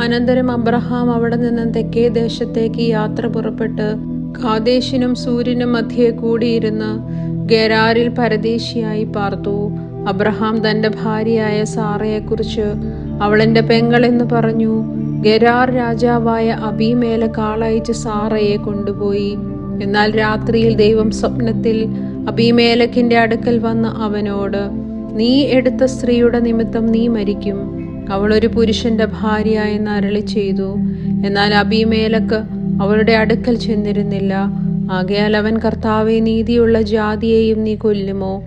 അനന്തരം അബ്രഹാം അവിടെ നിന്ന് തെക്കേ ദേശത്തേക്ക് യാത്ര പുറപ്പെട്ട് കാദേശിനും സൂര്യനും മധ്യേ കൂടിയിരുന്ന് ഗരാറിൽ പരദേശിയായി പാർത്തു. അബ്രഹാം തന്റെ ഭാര്യയായ സാറയെക്കുറിച്ച് അവളെന്റെ പെങ്ങളെന്ന് പറഞ്ഞു. ഗരാർ രാജാവായ അബിമേലെ കാളയച്ച് സാറയെ കൊണ്ടുപോയി. എന്നാൽ രാത്രിയിൽ ദൈവം സ്വപ്നത്തിൽ അബിമേലക്കിന്റെ അടുക്കൽ വന്ന് അവനോട് നീ എടുത്ത സ്ത്രീയുടെ നിമിത്തം നീ മരിക്കും. അവൾ ഒരു പുരുഷന്റെ ഭാര്യ എന്ന് അരളി ചെയ്തു. എന്നാൽ അഭിമേലക്ക് അവളുടെ അടുക്കൽ ചെന്നിരുന്നില്ല. ആകയാൽ അവൻ കർത്താവെ നീതിയുള്ള ജാതിയെയും നീ കൊല്ലുമോ?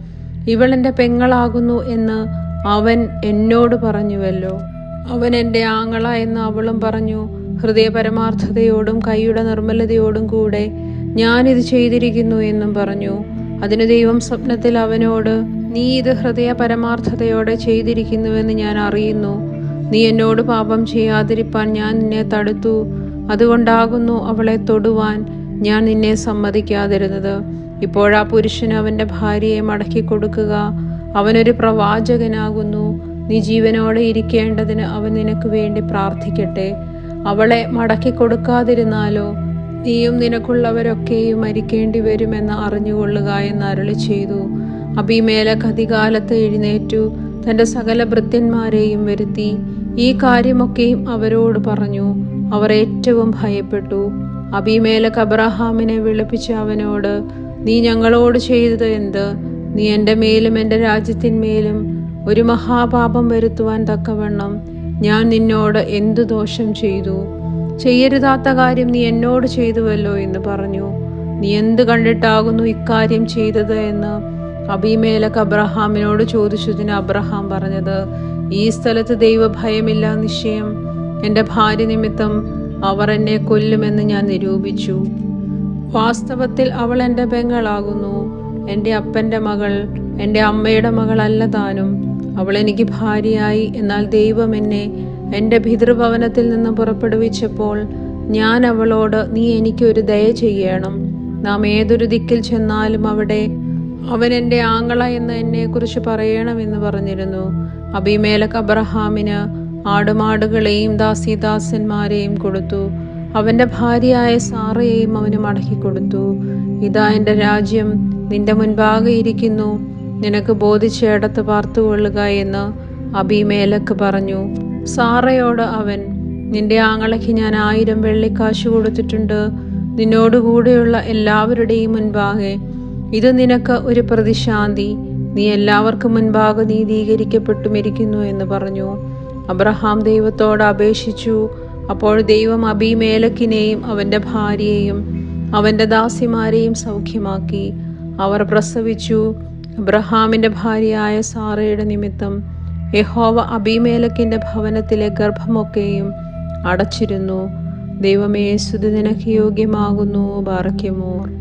ഇവൾ എന്റെ പെങ്ങളാകുന്നു എന്ന് അവൻ എന്നോട് പറഞ്ഞുവല്ലോ. അവൻ എന്റെ ആങ്ങള എന്ന് അവളും പറഞ്ഞു. ഹൃദയ പരമാർത്ഥതയോടും കൈയുടെ നിർമ്മലതയോടും കൂടെ ഞാനിത് ചെയ്തിരിക്കുന്നു എന്നും പറഞ്ഞു. അതിന് ദൈവം സ്വപ്നത്തിൽ അവനോട് നീ ഇത് ഹൃദയ പരമാർത്ഥതയോടെ ചെയ്തിരിക്കുന്നുവെന്ന് ഞാൻ അറിയുന്നു. നീ എന്നോട് പാപം ചെയ്യാതിരിപ്പാൻ ഞാൻ നിന്നെ തടുത്തു. അതുകൊണ്ടാകുന്നു അവളെ തൊടുവാൻ ഞാൻ നിന്നെ സമ്മതിക്കാതിരുന്നത്. ഇപ്പോഴാ പുരുഷന് അവന്റെ ഭാര്യയെ മടക്കി കൊടുക്കുക. അവനൊരു പ്രവാചകനാകുന്നു. നീ ജീവനോടെ ഇരിക്കേണ്ടതിന് അവൻ നിനക്ക് വേണ്ടി പ്രാർത്ഥിക്കട്ടെ. അവളെ മടക്കി കൊടുക്കാതിരുന്നാലോ നീയും നിനക്കുള്ളവരൊക്കെയും മരിക്കേണ്ടി വരുമെന്ന് അറിഞ്ഞുകൊള്ളുക എന്ന് അരളി ചെയ്തു. അഭിമേലക്ക് അധികാലത്ത് എഴുന്നേറ്റു. തന്റെ സകല ഭൃത്യന്മാരെയും വരുത്തി ഈ കാര്യമൊക്കെയും അവരോട് പറഞ്ഞു. അവർ ഏറ്റവും ഭയപ്പെട്ടു. അബിമേലക്ക് അബ്രഹാമിനെ വിളിപ്പിച്ച അവനോട് നീ ഞങ്ങളോട് ചെയ്തത് എന്ത്? നീ എന്റെ മേലും എന്റെ രാജ്യത്തിന്മേലും ഒരു മഹാപാപം വരുത്തുവാൻ തക്കവണ്ണം ഞാൻ നിന്നോട് എന്തു ദോഷം ചെയ്തു? ചെയ്യരുതാത്ത കാര്യം നീ എന്നോട് ചെയ്തുവല്ലോ എന്ന് പറഞ്ഞു. നീ എന്ത് കണ്ടിട്ടാകുന്നു ഇക്കാര്യം ചെയ്തത് എന്ന് അബിമേലക്ക് അബ്രഹാമിനോട് ചോദിച്ചതിന് അബ്രഹാം പറഞ്ഞത് ഈ സ്ഥലത്ത് ദൈവഭയമില്ല നിശ്ചയം. എന്റെ ഭാര്യ നിമിത്തം അവർ എന്നെ കൊല്ലുമെന്ന് ഞാൻ നിരൂപിച്ചു. വാസ്തവത്തിൽ അവൾ എന്റെ പെങ്ങളാകുന്നു. എന്റെ അപ്പന്റെ മകൾ എന്റെ അമ്മയുടെ മകളല്ല താനും. അവൾ എനിക്ക് ഭാര്യയായി. എന്നാൽ ദൈവം എന്നെ എന്റെ പിതൃഭവനത്തിൽ നിന്ന് പുറപ്പെടുവിച്ചപ്പോൾ ഞാൻ അവളോട് നീ എനിക്കൊരു ദയ ചെയ്യണം. നാം ഏതൊരു ദിക്കിൽ ചെന്നാലും അവിടെ അവൻ എന്റെ ആങ്ങള എന്ന് എന്നെക്കുറിച്ച് പറയണമെന്ന് പറഞ്ഞിരുന്നു. അബിമേലക് അബ്രഹാമിന് ആടുമാടുകളെയും ദാസിദാസന്മാരെയും കൊടുത്തു. അവന്റെ ഭാര്യയായ സാറയെയും അവന് മടക്കി കൊടുത്തു. ഇതാ എന്റെ രാജ്യം. നിന്റെ മുൻപാകെ ഇരിക്കുന്നു. നിനക്ക് ബോധിച്ചേടത്ത് പാർത്തുകൊള്ളുക എന്ന് അബിമേലക്ക് പറഞ്ഞു. സാറയോട് അവൻ നിന്റെ ആങ്ങളയ്ക്ക് ഞാൻ ആയിരം വെള്ളിക്കാശ് കൊടുത്തിട്ടുണ്ട്. നിന്നോടുകൂടെയുള്ള എല്ലാവരുടെയും മുൻപാകെ ഇത് നിനക്ക് ഒരു പ്രതിശാന്തി. നീ എല്ലാവർക്കും മുൻപാകെ നീതീകരിക്കപ്പെട്ടു മരിക്കുന്നു എന്ന് പറഞ്ഞു. അബ്രഹാം ദൈവത്തോട് അപേക്ഷിച്ചു. അപ്പോൾ ദൈവം അബിമേലക്കിനെയും അവന്റെ ഭാര്യയെയും അവന്റെ ദാസിമാരെയും സൗഖ്യമാക്കി. അവർ പ്രസവിച്ചു. അബ്രഹാമിന്റെ ഭാര്യയായ സാറയുടെ നിമിത്തം യഹോവ അബിമേലക്കിന്റെ ഭവനത്തിലെ ഗർഭമൊക്കെയും അടച്ചിരുന്നു. ദൈവമേ സ്തുതി നിനക്ക് യോഗ്യമാകുന്നു. ബാറയ്ക്കുമോർ